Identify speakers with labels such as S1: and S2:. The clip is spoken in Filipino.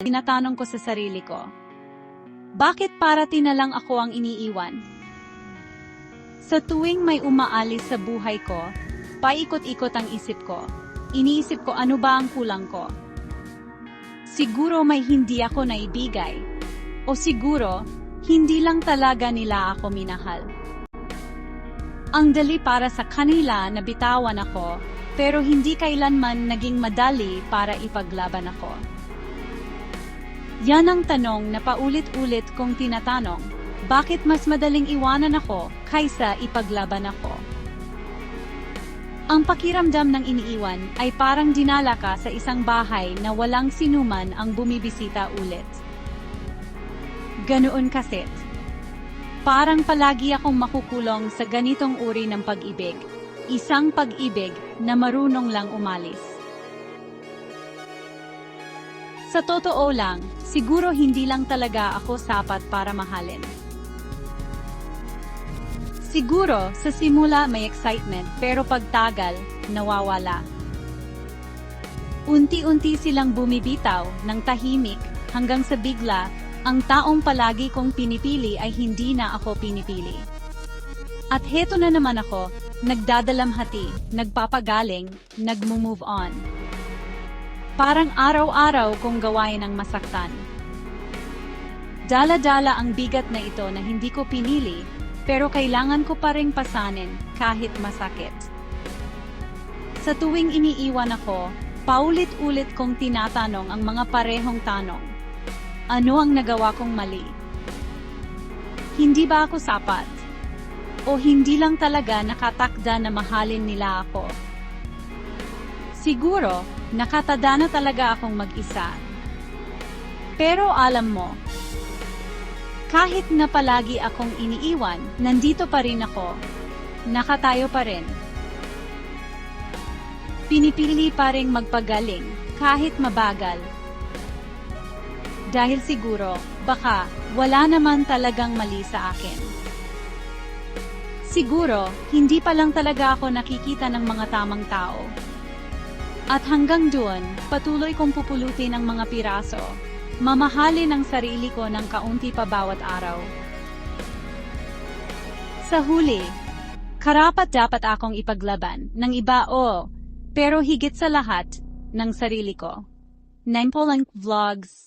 S1: tinatanong ko sa sarili ko. Bakit parati na lang ako ang iniiwan? Sa tuwing may umaalis sa buhay ko, paikot-ikot ang isip ko. Iniisip ko ano ba ang kulang ko. Siguro may hindi ako naibigay. O siguro, hindi lang talaga nila ako minahal. Ang dali para sa kanila na bitawan ako, pero hindi kailanman naging madali para ipaglaban ako. Yan ang tanong na paulit-ulit kong tinatanong, bakit mas madaling iwanan ako kaysa ipaglaban ako? Ang pakiramdam ng iniiwan ay parang dinala ka sa isang bahay na walang sinuman ang bumibisita ulit. Ganoon kasi. Parang palagi akong makukulong sa ganitong uri ng pag-ibig. Isang pag-ibig na marunong lang umalis. Sa totoo lang, siguro hindi lang talaga ako sapat para mahalin. Siguro, sa simula may excitement pero pagtagal, nawawala. Unti-unti silang bumibitaw ng tahimik hanggang sa bigla, ang taong palagi kong pinipili ay hindi na ako pinipili. At heto na naman ako, nagdadalamhati, nagpapagaling, nagmo-move on. Parang araw-araw kong gawain ang masaktan. Dala-dala ang bigat na ito na hindi ko pinili, pero kailangan ko pa ring pasanin kahit masakit. Sa tuwing iniiwan ako, paulit-ulit kong tinatanong ang mga parehong tanong. Ano ang nagawa kong mali? Hindi ba ako sapat? O hindi lang talaga nakatakda na mahalin nila ako? Siguro, nakatada na talaga akong mag-isa. Pero alam mo, kahit na palagi akong iniiwan, nandito pa rin ako. Nakatayo pa rin. Pinipili pa rin magpagaling, kahit mabagal. Dahil siguro, baka, wala naman talagang mali sa akin. Siguro, hindi pa lang talaga ako nakikita ng mga tamang tao. At hanggang doon, patuloy kong pupulutin ang mga piraso. Mamahalin ang sarili ko ng kaunti pa bawat araw. Sa huli, karapat dapat akong ipaglaban ng iba o, pero higit sa lahat, ng sarili ko. Nempolang Vlogs